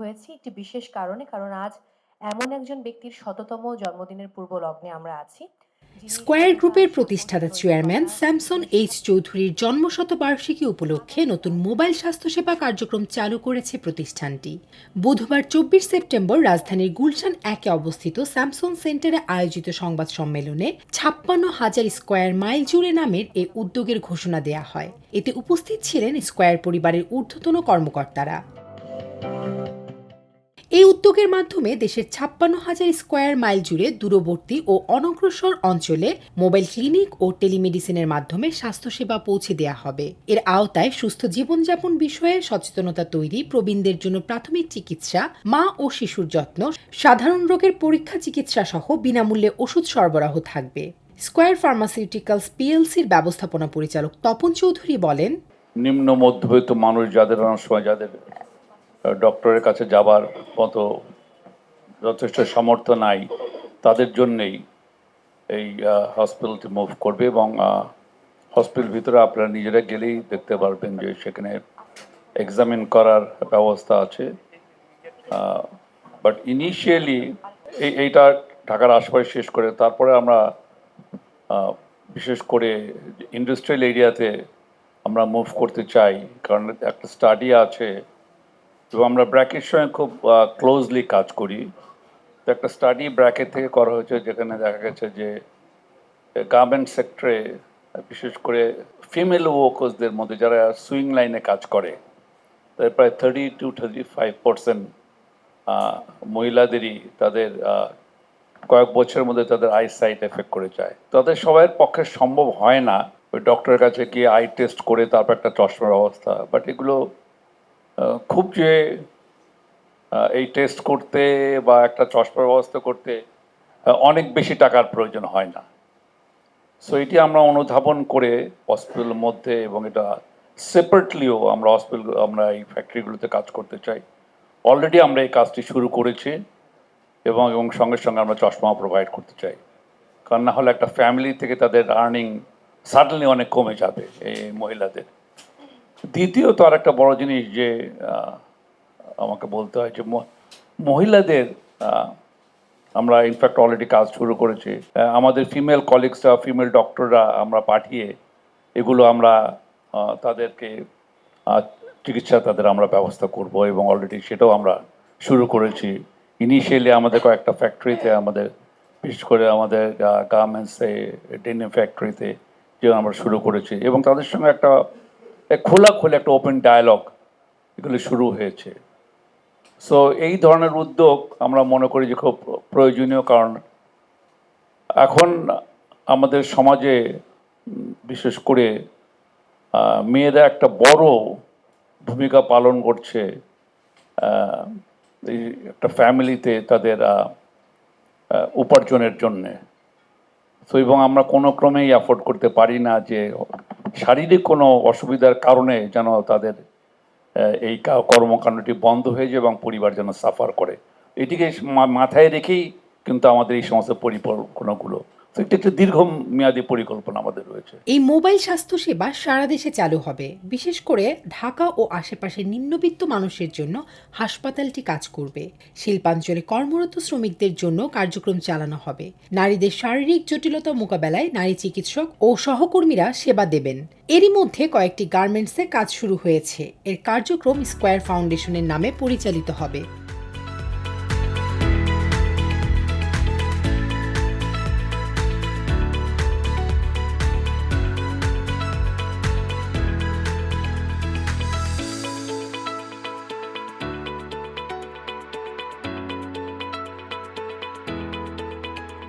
হয়েছি একটি বিশেষ কারণে কারণ আজ এমন একজন ব্যক্তির শততম জন্মদিনের পূর্ব লগ্নে আমরা আছি স্কয়ার গ্রুপের প্রতিষ্ঠাতা চেয়ারম্যান স্যামসন এইচ চৌধুরীর জন্মশতবার্ষিকী উপলক্ষে নতুন মোবাইল স্বাস্থ্যসেবা কার্যক্রম চালু করেছে প্রতিষ্ঠানটি। বুধবার চব্বিশ সেপ্টেম্বর রাজধানীর গুলশান একে অবস্থিত স্যামসং সেন্টারে আয়োজিত সংবাদ সম্মেলনে ছাপ্পান্ন হাজার স্কয়ার মাইল জুড়ে নামের এই উদ্যোগের ঘোষণা দেয়া হয়। এতে উপস্থিত ছিলেন স্কয়ার পরিবারের ঊর্ধ্বতন কর্মকর্তারা। এই উদ্যোগের মাধ্যমে দেশের ছাপ্পান্ন হাজার স্কোয়ার মাইল জুড়ে দূরবর্তী ও অনগ্রসর অঞ্চলে মোবাইল ক্লিনিক ও টেলিমেডিসিনের মাধ্যমে স্বাস্থ্যসেবা পৌঁছে দেওয়া হবে। এর আওতায় সুস্থ জীবনযাপন বিষয়ে সচেতনতা তৈরি, প্রবীণদের জন্য প্রাথমিক চিকিৎসা, মা ও শিশুর যত্ন, সাধারণ রোগের পরীক্ষা চিকিৎসা সহ বিনামূল্যে ওষুধ সরবরাহ থাকবে। স্কোয়ার ফার্মাসিউটিক্যালস পিএলসির ব্যবস্থাপনা পরিচালক তপন চৌধুরী বলেন, নিম্ন, মধ্যবিত্ত মানুষ যাদের অনেক সময় যাদের ডক্টরের কাছে যাবার মতো যথেষ্ট সামর্থ্য নাই, তাদের জন্যেই এই হসপিটালটি মুভ করবে এবং হসপিটাল ভিতরে আপনারা নিজেরা গেলেই দেখতে পারবেন যে সেখানে এক্সামিন করার ব্যবস্থা আছে। বাট ইনিশিয়ালি এই, এইটা ঢাকার আশপাশে শেষ করে তারপরে আমরা বিশেষ করে ইন্ডাস্ট্রিয়াল এরিয়াতে আমরা মুভ করতে চাই। কারণ একটা স্টাডি আছে এবং আমরা ব্র্যাকের সঙ্গে খুব ক্লোজলি কাজ করি। তো একটা স্টাডি ব্র্যাকের থেকে করা হয়েছে যেখানে দেখা গেছে যে গার্মেন্ট সেক্টরে বিশেষ করে ফিমেল ওয়ার্কার্সদের মধ্যে যারা সুইং লাইনে কাজ করে, তাদের প্রায় thirty two thirty five percent মহিলাদেরই তাদের কয়েক বছরের মধ্যে তাদের আই সাইট এফেক্ট করে যায়। তাদের সবার পক্ষে সম্ভব হয় না। ওই ডক্টরের কাছে গিয়ে আই টেস্ট করে তারপর একটা চশমার অবস্থা। বাট এগুলো খুব যে এই টেস্ট করতে বা একটা চশমার ব্যবস্থা করতে অনেক বেশি টাকার প্রয়োজন হয় না। সো এটি আমরা অনুধাবন করে হসপিটালের মধ্যে এবং এটা সেপারেটলিও আমরা হসপিটাল আমরা এই ফ্যাক্টরিগুলোতে কাজ করতে চাই। অলরেডি আমরা এই কাজটি শুরু করেছি এবং এবং সঙ্গে সঙ্গে আমরা চশমা প্রোভাইড করতে চাই। কারণ না হলে একটা ফ্যামিলি থেকে তাদের আর্নিং সাডেনলি অনেক কমে যাবে এই মহিলাদের। দ্বিতীয়ত আর একটা বড় জিনিস যে আমাকে বলতে হয় যে মহিলাদের আমরা ইনফ্যাক্ট অলরেডি কাজ শুরু করেছি। আমাদের ফিমেল কলিগসরা ফিমেল ডক্টররা আমরা পাঠিয়ে এগুলো আমরা তাদেরকে চিকিৎসা তাদের আমরা ব্যবস্থা করব এবং অলরেডি সেটাও আমরা শুরু করেছি। ইনিশিয়ালি আমাদের কয়েকটা ফ্যাক্টরিতে আমাদের, বিশেষ করে আমাদের গার্মেন্টসে ডেনিম ফ্যাক্টরিতে যে আমরা শুরু করেছি এবং তাদের সঙ্গে একটা এক খোলা খোলা একটা ওপেন ডায়ালগ এগুলো শুরু হয়েছে। সো এই ধরনের উদ্যোগ আমরা মনে করি যে খুব প্রয়োজনীয় কারণ এখন আমাদের সমাজে বিশেষ করে মেয়েরা একটা বড় ভূমিকা পালন করছে এই একটা ফ্যামিলিতে তাদের উপার্জনের জন্যে। তো এবং আমরা কোনো ক্রমেই অ্যাফোর্ড করতে পারি না যে শারীরিক কোনো অসুবিধার কারণে যেন তাদের এই কর্মকাণ্ডটি বন্ধ হয়ে যায় এবং পরিবার যেন সাফার করে। এটিকে মাথায় রেখেই কিন্তু আমাদের এই সমস্ত পরিকল্পনাগুলো একটা দীর্ঘমেয়াদী পরিকল্পনা আমাদের রয়েছে। এই মোবাইল স্বাস্থ্যসেবা সারা দেশে চালু হবে। বিশেষ করে ঢাকা ও আশেপাশের নিম্নবিত্ত মানুষের জন্য হাসপাতালটি কাজ করবে। শিল্পাঞ্চলে কর্মরত শ্রমিকদের জন্য কার্যক্রম চালানো হবে। নারীদের শারীরিক জটিলতা মোকাবেলায় নারী চিকিৎসক ও সহকর্মীরা সেবা দেবেন। এরই মধ্যে কয়েকটি গার্মেন্টসে কাজ শুরু হয়েছে। এর কার্যক্রম স্কয়ার ফাউন্ডেশনের নামে পরিচালিত হবে।